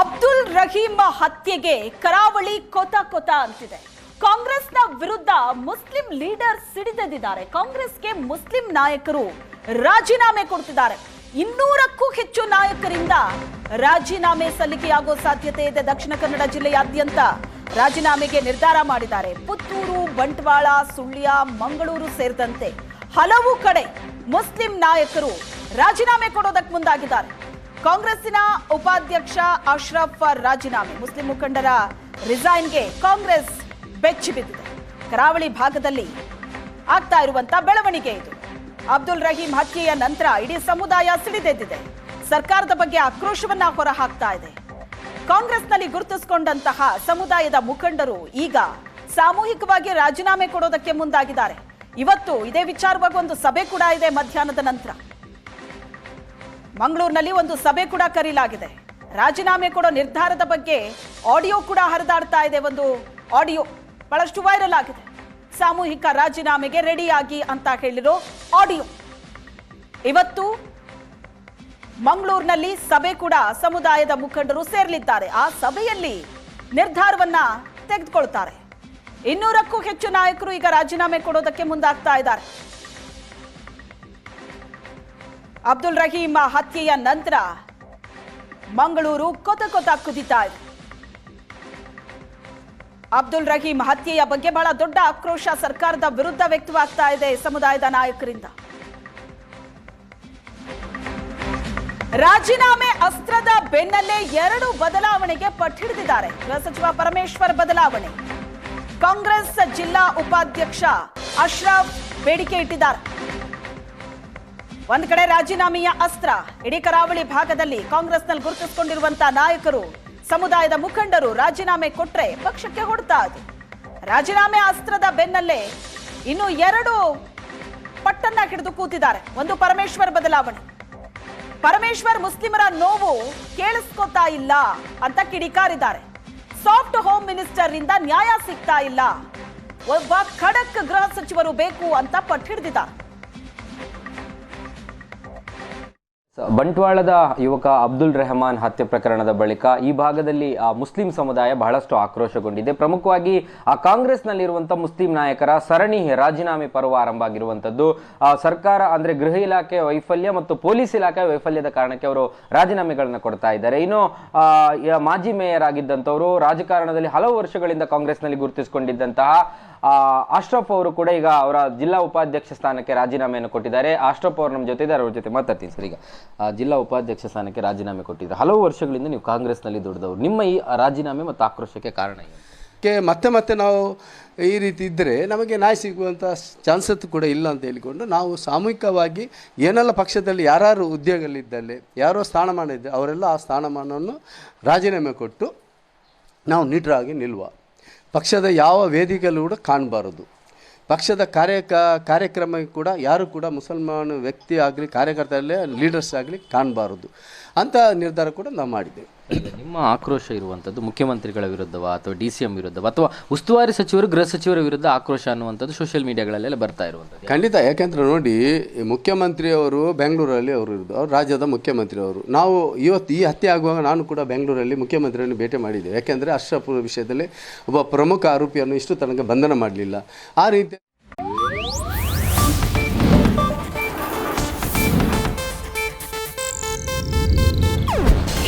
ಅಬ್ದುಲ್ ರಹೀಮ್ ಹತ್ಯೆಗೆ ಕರಾವಳಿ ಕೊತ ಕೊತ ಅಂತಿದೆ. ಕಾಂಗ್ರೆಸ್ನ ವಿರುದ್ಧ ಮುಸ್ಲಿಂ ಲೀಡರ್ ಸಿಡಿದೆದ್ದಿದ್ದಾರೆ ಕಾಂಗ್ರೆಸ್ಗೆ ಮುಸ್ಲಿಂ ನಾಯಕರು ರಾಜೀನಾಮೆ ಕೊಡ್ತಿದ್ದಾರೆ. ಇನ್ನೂರಕ್ಕೂ ಹೆಚ್ಚು ನಾಯಕರಿಂದ ರಾಜೀನಾಮೆ ಸಲ್ಲಿಕೆಯಾಗೋ ಸಾಧ್ಯತೆ ಇದೆ. ದಕ್ಷಿಣ ಕನ್ನಡ ಜಿಲ್ಲೆಯಾದ್ಯಂತ ರಾಜೀನಾಮೆಗೆ ನಿರ್ಧಾರ ಮಾಡಿದ್ದಾರೆ. ಪುತ್ತೂರು, ಬಂಟ್ವಾಳ, ಸುಳ್ಯ, ಮಂಗಳೂರು ಸೇರಿದಂತೆ ಹಲವು ಕಡೆ ಮುಸ್ಲಿಂ ನಾಯಕರು ರಾಜೀನಾಮೆ ಕೊಡೋದಕ್ಕೆ ಮುಂದಾಗಿದ್ದಾರೆ. ಕಾಂಗ್ರೆಸ್ಸಿನ ಉಪಾಧ್ಯಕ್ಷ ಅಶ್ರಫ್ ರಾಜೀನಾಮೆ. ಮುಸ್ಲಿಂ ಮುಖಂಡರ ರಿಸೈನ್ಗೆ ಕಾಂಗ್ರೆಸ್ ಬೆಚ್ಚಿ ಬಿದ್ದಿದೆ. ಕರಾವಳಿ ಭಾಗದಲ್ಲಿ ಆಗ್ತಾ ಇರುವಂತ ಬೆಳವಣಿಗೆ ಇದು. ಅಬ್ದುಲ್ ರಹೀಂ ಹತ್ಯೆಯ ನಂತರ ಇಡೀ ಸಮುದಾಯ ಸಿಡಿದೆದ್ದಿದೆ. ಸರ್ಕಾರದ ಬಗ್ಗೆ ಆಕ್ರೋಶವನ್ನ ಹೊರಹಾಕ್ತಾ ಇದೆ. ಕಾಂಗ್ರೆಸ್ನಲ್ಲಿ ಗುರುತಿಸಿಕೊಂಡಂತಹ ಸಮುದಾಯದ ಮುಖಂಡರು ಈಗ ಸಾಮೂಹಿಕವಾಗಿ ರಾಜೀನಾಮೆ ಕೊಡೋದಕ್ಕೆ ಮುಂದಾಗಿದ್ದಾರೆ. ಇವತ್ತು ಇದೇ ವಿಚಾರವಾಗಿ ಒಂದು ಸಭೆ ಕೂಡ ಇದೆ ಮಧ್ಯಾಹ್ನದ ನಂತರ. ಮಂಗಳೂರಿನಲ್ಲಿ ಒಂದು ಸಭೆ ಕೂಡ ಕರೀಲಾಗಿದೆ. ರಾಜೀನಾಮೆ ಕೊಡೋ ನಿರ್ಧಾರದ ಬಗ್ಗೆ ಆಡಿಯೋ ಕೂಡ ಹರಿದಾಡ್ತಾ ಇದೆ. ಒಂದು ಆಡಿಯೋ ಬಹಳಷ್ಟು ವೈರಲ್ ಆಗಿದೆ. ಸಾಮೂಹಿಕ ರಾಜೀನಾಮೆಗೆ ರೆಡಿಯಾಗಿ ಅಂತ ಹೇಳಿರೋ ಆಡಿಯೋ. ಇವತ್ತು ಮಂಗಳೂರಿನಲ್ಲಿ ಸಭೆ ಕೂಡ ಸಮುದಾಯದ ಮುಖಂಡರು ಸೇರಲಿದ್ದಾರೆ. ಆ ಸಭೆಯಲ್ಲಿ ನಿರ್ಧಾರವನ್ನ ತೆಗೆದುಕೊಳ್ತಾರೆ. ಇನ್ನೂರಕ್ಕೂ ಹೆಚ್ಚು ನಾಯಕರು ಈಗ ರಾಜೀನಾಮೆ ಕೊಡೋದಕ್ಕೆ ಮುಂದಾಗ್ತಾ ಇದ್ದಾರೆ. ಅಬ್ದುಲ್ ರಹೀಂ ಹತ್ಯೆಯ ನಂತರ ಮಂಗಳೂರು ಕೊತ ಕೊತ ಕುದಿತ ಅಬ್ದುಲ್ ರಹೀಂ ಹತ್ಯೆಯ ಬಗ್ಗೆ ಬಹಳ ದೊಡ್ಡ ಆಕ್ರೋಶ ಸರ್ಕಾರದ ವಿರುದ್ಧ ವ್ಯಕ್ತವಾಗ್ತಾ ಇದೆ ಸಮುದಾಯದ ನಾಯಕರಿಂದ. ರಾಜೀನಾಮೆ ಅಸ್ತ್ರದ ಬೆನ್ನಲ್ಲೇ ಎರಡು ಬದಲಾವಣೆಗೆ ಪಟ್ಟಿಡಿದಿದ್ದಾರೆ ಗೃಹ ಸಚಿವ ಪರಮೇಶ್ವರ್ ಬದಲಾವಣೆ. ಕಾಂಗ್ರೆಸ್ ಜಿಲ್ಲಾ ಉಪಾಧ್ಯಕ್ಷ ಅಶ್ರಫ್ ಬೇಡಿಕೆ ಇಟ್ಟಿದ್ದಾರೆ. ಒಂದ್ ಕಡೆ ರಾಜೀನಾಮೆಯ ಅಸ್ತ್ರ, ಇಡೀ ಕರಾವಳಿ ಭಾಗದಲ್ಲಿ ಕಾಂಗ್ರೆಸ್ನಲ್ಲಿ ಗುರುತಿಸಿಕೊಂಡಿರುವಂತಹ ನಾಯಕರು, ಸಮುದಾಯದ ಮುಖಂಡರು ರಾಜೀನಾಮೆ ಕೊಟ್ರೆ ಪಕ್ಷಕ್ಕೆ ಹೊಡ್ತಾ ಅದು ರಾಜೀನಾಮೆ ಅಸ್ತ್ರದ ಬೆನ್ನಲ್ಲೇ ಇನ್ನು ಎರಡು ಪಟ್ಟನ್ನ ಹಿಡಿದು ಕೂತಿದ್ದಾರೆ. ಒಂದು ಪರಮೇಶ್ವರ್ ಬದಲಾವಣೆ. ಪರಮೇಶ್ವರ್ ಮುಸ್ಲಿಮರ ನೋವು ಕೇಳಿಸ್ಕೊತಾ ಇಲ್ಲ ಅಂತ ಕಿಡಿಕಾರಿದ್ದಾರೆ. ಸಾಫ್ಟ್ ಹೋಮ್ ಮಿನಿಸ್ಟರ್ ಇಂದ ನ್ಯಾಯ ಸಿಗ್ತಾ ಇಲ್ಲ. ಒಬ್ಬ ಖಡಕ್ ಗೃಹ ಸಚಿವರು ಬೇಕು ಅಂತ ಪಟ್ಟು ಹಿಡಿದಿದ್ದಾರೆ ಬಂಟ್ವಾಳದ ಯುವಕ ಅಬ್ದುಲ್ ರೆಹಮಾನ್ ಹತ್ಯೆ ಪ್ರಕರಣದ ಬಳಿಕ ಈ ಭಾಗದಲ್ಲಿ ಮುಸ್ಲಿಂ ಸಮುದಾಯ ಬಹಳಷ್ಟು ಆಕ್ರೋಶಗೊಂಡಿದೆ. ಪ್ರಮುಖವಾಗಿ ಆ ಕಾಂಗ್ರೆಸ್ನಲ್ಲಿರುವಂಥ ಮುಸ್ಲಿಂ ನಾಯಕರ ಸರಣಿ ರಾಜೀನಾಮೆ ಪರ್ವ ಆರಂಭ ಆಗಿರುವಂಥದ್ದು. ಸರ್ಕಾರ ಅಂದ್ರೆ ಗೃಹ ಇಲಾಖೆ ವೈಫಲ್ಯ ಮತ್ತು ಪೊಲೀಸ್ ಇಲಾಖೆ ವೈಫಲ್ಯದ ಕಾರಣಕ್ಕೆ ಅವರು ರಾಜೀನಾಮೆಗಳನ್ನು ಕೊಡ್ತಾ ಇದ್ದಾರೆ. ಇನ್ನು ಮಾಜಿ ಮೇಯರ್ ಆಗಿದ್ದಂಥವರು ರಾಜಕಾರಣದಲ್ಲಿ ಹಲವು ವರ್ಷಗಳಿಂದ ಕಾಂಗ್ರೆಸ್ನಲ್ಲಿ ಗುರುತಿಸಿಕೊಂಡಿದ್ದಂತಹ ಅಶ್ರಫ್ ಅವರು ಕೂಡ ಈಗ ಅವರ ಜಿಲ್ಲಾ ಉಪಾಧ್ಯಕ್ಷ ಸ್ಥಾನಕ್ಕೆ ರಾಜೀನಾಮೆಯನ್ನು ಕೊಟ್ಟಿದ್ದಾರೆ. ಅಶ್ರಫ್ ಅವರು ನಮ್ಮ ಜೊತೆ ಇದ್ದಾರೆ ಅವ್ರ ಜೊತೆ ಮಾತಾಡ್ತೀನಿ ಸರ್ ಈಗ. ಜಿಲ್ಲಾ ಉಪಾಧ್ಯಕ್ಷ ಸ್ಥಾನಕ್ಕೆ ರಾಜೀನಾಮೆ ಕೊಟ್ಟಿದ್ದಾರೆ ಹಲವು ವರ್ಷಗಳಿಂದ ನೀವು ಕಾಂಗ್ರೆಸ್ನಲ್ಲಿ ದುಡಿದವರು. ನಿಮ್ಮ ಈ ರಾಜೀನಾಮೆ ಮತ್ತು ಆಕ್ರೋಶಕ್ಕೆ ಕಾರಣ ಏನು? ಕ್ಕೆ ಮತ್ತೆ ಮತ್ತೆ ನಾವು ಈ ರೀತಿ ಇದ್ದರೆ ನಮಗೆ ನ್ಯಾಯ ಸಿಗುವಂಥ ಚಾನ್ಸಸ್ ಕೂಡ ಇಲ್ಲ ಅಂತ ಹೇಳಿಕೊಂಡು ನಾವು ಸಾಮೂಹಿಕವಾಗಿ ಏನೆಲ್ಲ ಪಕ್ಷದಲ್ಲಿ ಯಾರ್ಯಾರು ಉದ್ಯೋಗದಲ್ಲಿದ್ದಲ್ಲಿ, ಯಾರೋ ಸ್ಥಾನಮಾನ ಇದ್ದ ಅವರೆಲ್ಲ ಆ ಸ್ಥಾನಮಾನವನ್ನು ರಾಜೀನಾಮೆ ಕೊಟ್ಟು ನಾವು ನಿಟ್ರಾಗಿ ನಿಲ್ಲುವ ಪಕ್ಷದ ಯಾವ ವೇದಿಕೆಯಲ್ಲೂ ಕೂಡ ಕಾಣಬಾರದು. ಪಕ್ಷದ ಕಾರ್ಯ ಕಾರ್ಯಕ್ರಮ ಕೂಡ ಯಾರು ಕೂಡ ಮುಸಲ್ಮಾನ ವ್ಯಕ್ತಿ ಆಗಲಿ ಕಾರ್ಯಕರ್ತರಲ್ಲೇ ಲೀಡರ್ಸ್ ಆಗಲಿ ಕಾಣಬಾರದು. ಅಂತ ನಿರ್ಧಾರ ಕೂಡ ನಾವು ಮಾಡಿದ್ದೇವೆ. ನಿಮ್ಮ ಆಕ್ರೋಶ ಇರುವಂಥದ್ದು ಮುಖ್ಯಮಂತ್ರಿಗಳ ವಿರುದ್ಧವಾ ಅಥವಾ ಡಿ ಸಿ ಎಂ ವಿರುದ್ಧವಾ ಅಥವಾ ಉಸ್ತುವಾರಿ ಸಚಿವರು, ಗೃಹ ಸಚಿವರ ವಿರುದ್ಧ ಆಕ್ರೋಶ ಅನ್ನುವಂಥದ್ದು ಸೋಷಿಯಲ್ ಮೀಡಿಯಾಗಳಲ್ಲೆಲ್ಲ ಬರ್ತಾ ಇರುವಂಥದ್ದು. ಖಂಡಿತ, ಯಾಕೆಂದ್ರೆ ನೋಡಿ ಮುಖ್ಯಮಂತ್ರಿಯವರು ಬೆಂಗಳೂರಲ್ಲಿ ಅವರು ಇರೋದು. ಅವ್ರು ರಾಜ್ಯದ ಮುಖ್ಯಮಂತ್ರಿಯವರು. ನಾವು ಇವತ್ತು ಈ ಹತ್ಯೆ ಆಗುವಾಗ ನಾನು ಕೂಡ ಬೆಂಗಳೂರಲ್ಲಿ ಮುಖ್ಯಮಂತ್ರಿಯನ್ನು ಭೇಟಿ ಮಾಡಿದ್ದೆ. ಯಾಕೆಂದರೆ ಅಶ್ರಫ್ ವಿಷಯದಲ್ಲಿ ಒಬ್ಬ ಪ್ರಮುಖ ಆರೋಪಿಯನ್ನು ಇಷ್ಟು ತನಕ ಬಂಧನ ಮಾಡಲಿಲ್ಲ. ಆ ರೀತಿ